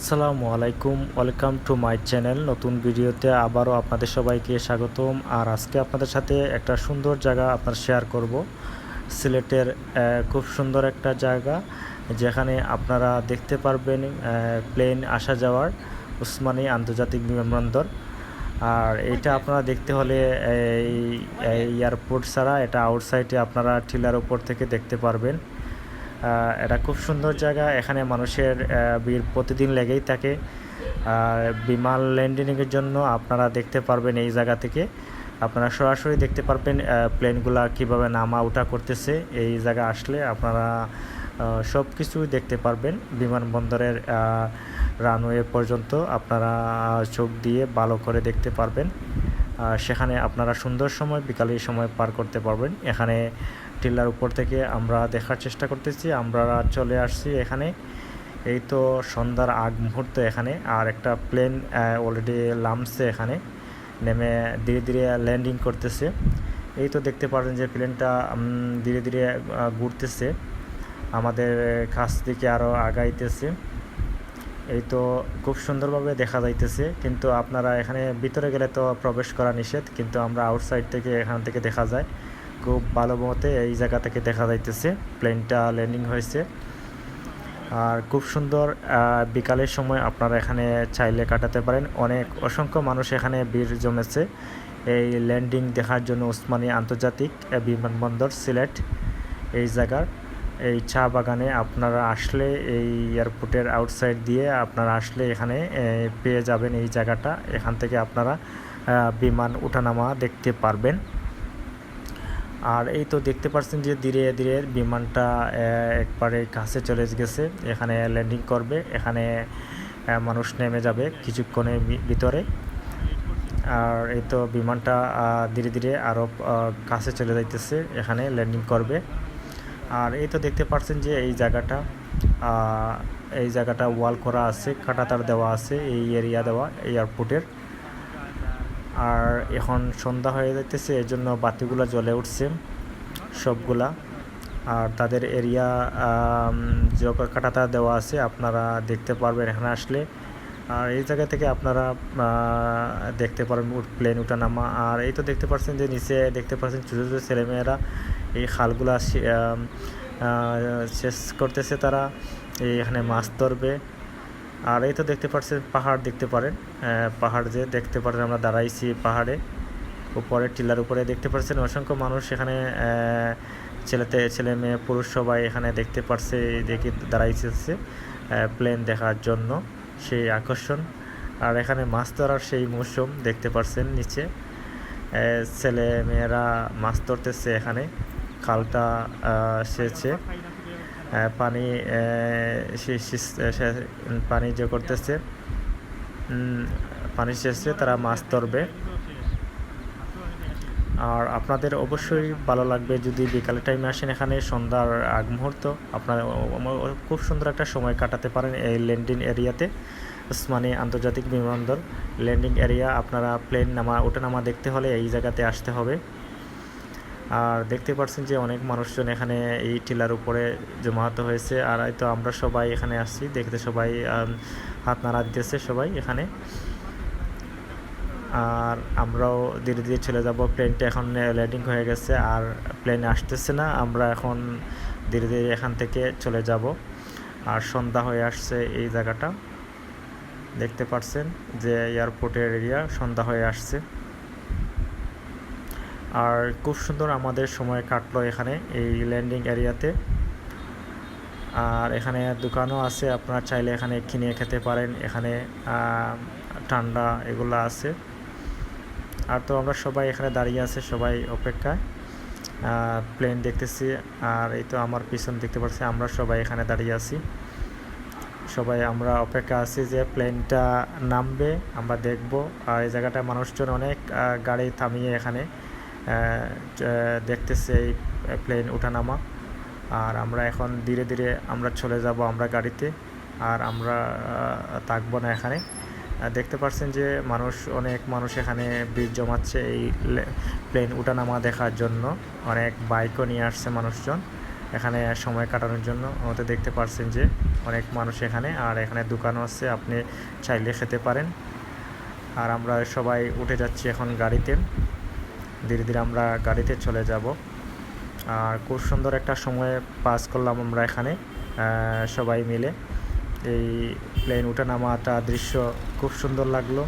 আসসালামু আলাইকুম, welcome to my channel. নতুন ভিডিওতে আবারও আপনাদের সবাইকে স্বাগতম। আর আজকে আপনাদের সাথে একটা সুন্দর জায়গা আপনার শেয়ার করব। সিলেটের খুব সুন্দর একটা জায়গা, যেখানে আপনারা দেখতে পারবেন প্লেন আসা যাওয়ার উসমানী আন্তর্জাতিক বিমানবন্দর। আর এটা আপনারা দেখতে হলে এই এয়ারপোর্ট ছাড়া এটা আউটসাইডে আপনারা টিলার উপর থেকে দেখতে পারবেন। এটা খুব সুন্দর জায়গা। এখানে মানুষের ভিড় প্রতিদিন লেগেই থাকে। আর বিমান ল্যান্ডিংয়ের জন্য আপনারা দেখতে পারবেন এই জায়গা থেকে। আপনারা সরাসরি দেখতে পারবেন প্লেনগুলা কীভাবে নামা উঠা করতেছে। এই জায়গা আসলে আপনারা সব কিছুই দেখতে পারবেন। বিমানবন্দরের রানওয়ে পর্যন্ত আপনারা চোখ দিয়ে ভালো করে দেখতে পারবেন। সেখানে আপনারা সুন্দর সময় বিকালের সময় পার করতে পারবেন। এখানে টিলার উপর থেকে আমরা দেখার চেষ্টা করতেছি। আমরা চলে আসছি এখানে। এই তো সন্ধ্যার আগ মুহূর্তে এখানে। আর একটা প্লেন অলরেডি নামছে এখানে। নেমে ধীরে ধীরে ল্যান্ডিং করতেছে। এই তো দেখতে পারেন যে প্লেনটা ধীরে ধীরে ঘুরতেছে। আমাদের কাছ থেকে আরও আগাইতেছে। এই তো খুব সুন্দরভাবে দেখা যাইতেছে, কিন্তু আপনারা এখানে ভিতরে গেলে তো প্রবেশ করা নিষেধ, কিন্তু আমরা আউটসাইড থেকে এখান থেকে দেখা যায়। খুব ভালো মতে এই জায়গা থেকে দেখা যাইতেছে প্লেনটা ল্যান্ডিং হয়েছে। আর খুব সুন্দর বিকালের সময় আপনারা এখানে চাইলে কাটাতে পারেন। অনেক অসংখ্য মানুষ এখানে ভিড় জমেছে। এই ল্যান্ডিং দেখার জন্য উসমানী আন্তর্জাতিক বিমানবন্দর সিলেট এই জায়গার। এই চা বাগানে আপনারা আসলে এই এয়ারপোর্টের আউটসাইড দিয়ে আপনারা আসলে এখানে পেয়ে যাবেন এই জায়গাটা। এখান থেকে আপনারা বিমান ওঠানামা দেখতে পারবেন। আর এই তো দেখতে পাচ্ছেন যে ধীরে ধীরে বিমানটা একবারে কাছে চলে গেছে। এখানে ল্যান্ডিং করবে। এখানে মানুষ নেমে যাবে কিছুক্ষণের ভিতরে। আর এই তো বিমানটা ধীরে ধীরে আরও কাছে চলে যাইতেছে। এখানে ল্যান্ডিং করবে। আর এই তো দেখতে পাচ্ছেন যে এই জায়গাটা এই জায়গাটা ওয়াল করা আছে, কাটাতার দেওয়া আছে, এই এরিয়া দেওয়া এয়ারপোর্টের আর এখন সন্ধ্যা হয়ে যাইতেছে এর জন্য বাতিগুলো জ্বলে উঠছে, সবগুলা। আর তাদের এরিয়া যখন কাটাতা দেওয়া আছে, আপনারা দেখতে পারবেন এখানে আসলে। আর এই জায়গা থেকে আপনারা দেখতে পারবেন প্লেন উঠা নামা। আর এই তো দেখতে পাচ্ছেন যে নিচে দেখতে পাচ্ছেন ছোটো ছোটো ছেলেমেয়েরা এই খালগুলা শেষ করতেছে তারা। এখানে মাছ ধরবে। আর এই তো দেখতে পাচ্ছেন পাহাড় দেখতে পারেন। পাহাড় যে দেখতে পারেন, আমরা দাঁড়াইছি পাহাড়ে। উপরে, টিলার উপরে দেখতে পাচ্ছেন অসংখ্য মানুষ এখানে ছেলেতে ছেলে মেয়ে পুরুষ সবাই এখানে দেখতে পারছে, দেখে দাঁড়াইছে প্লেন দেখার জন্য। সেই আকর্ষণ। আর এখানে মাছ ধরার সেই মৌসুম দেখতে পাচ্ছেন নিচে। ছেলে মেয়েরা মাছ ধরতেছে এখানে। খালটা সেছে সেচে। পানি পানি যে করতেছে পানি শেষে তারা মাছ ধরবে। আর আপনাদের অবশ্যই ভালো লাগবে যদি বিকালের টাইমে আসেন এখানে, সন্ধ্যার আগ মুহূর্ত। আপনারা খুব সুন্দর একটা সময় কাটাতে পারেন এই ল্যান্ডিং এরিয়াতে উসমানী আন্তর্জাতিক বিমানবন্দর। ল্যান্ডিং এরিয়া আপনারা প্লেন নামা ওঠা নামা দেখতে হলে এই জায়গাতে আসতে হবে। আর দেখতে পাচ্ছেন যে অনেক মানুষজন এখানে এই টিলার উপরে জমাহত হয়েছে। আর হয়তো আমরা সবাই এখানে আসছি, দেখতে সবাই হাত নাড়া দিতেছে সবাই এখানে। আর আমরাও ধীরে ধীরে চলে যাব। প্লেনটা এখন ল্যান্ডিং হয়ে গেছে আর প্লেন আসতেছে না। আমরা এখন ধীরে ধীরে এখান থেকে চলে যাব। আর সন্ধ্যা হয়ে আসছে এই জায়গাটা। দেখতে পাচ্ছেন যে এয়ারপোর্টের এরিয়া সন্ধ্যা হয়ে আসছে। আর খুব সুন্দর আমাদের সময় কাটলো এখানে, এই ল্যান্ডিং এরিয়াতে আর এখানে দোকানও আছে, আপনারা চাইলে এখানে কিনে খেতে পারেন। এখানে ঠান্ডা এগুলো আছে। আর তো আমরা সবাই এখানে দাঁড়িয়ে আছে, সবাই অপেক্ষায়। প্লেন দেখতেছি, আর এই তো আমার পিছন দেখতে পাচ্ছি আমরা সবাই এখানে দাঁড়িয়ে আছি। সবাই আমরা অপেক্ষা আছি যে প্লেনটা নামবে, আমরা দেখব। আর এই জায়গাটায় মানুষজন অনেক গাড়ি থামিয়ে এখানে দেখতেছে এই প্লেন ওঠানামা। আর আমরা এখন ধীরে ধীরে আমরা চলে যাব আমরা গাড়িতে, আর আমরা থাকব না এখানে। দেখতে পাচ্ছেন যে মানুষ, অনেক মানুষ এখানে ভিড় জমাচ্ছে এই প্লেন উঠানামা দেখার জন্য। অনেক বাইকও নিয়ে আসছে মানুষজন এখানে সময় কাটানোর জন্য। আমাদের দেখতে পারছেন যে অনেক মানুষ এখানে আর এখানে দোকানও আছে, আপনি চাইলে খেতে পারেন। আর আমরা সবাই উঠে যাচ্ছি এখন গাড়িতে। ধীরে ধীরে আমরা গাড়িতে চলে যাব। আর খুব সুন্দর একটা সময় পাস করলাম আমরা এখানে সবাই মিলে। এই প্লেন উঠে নামাটা দৃশ্য খুব সুন্দর লাগল।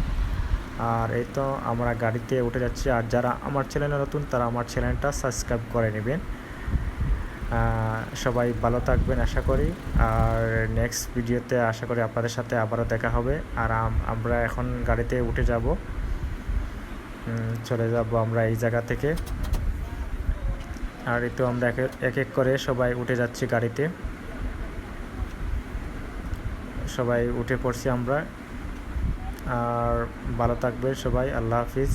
আর এই তো আমরা গাড়িতে উঠে যাচ্ছি। আর যারা আমার চ্যানেলে নতুন, তারা আমার চ্যানেলটা সাবস্ক্রাইব করে নেবেন। সবাই ভালো থাকবেন, আশা করি। আর নেক্সট ভিডিওতে আশা করি আপনাদের সাথে আবারও দেখা হবে। আর আম- আমরা এখন গাড়িতে উঠে যাব। চলে যাব আমরা এই জায়গা থেকে। আর এই তো আমরা এক এক করে সবাই উঠে যাচ্ছি গাড়িতে। সবাই উঠে পড়ছি আমরা। আর ভালো থাকবে সবাই আল্লাহ হাফিজ।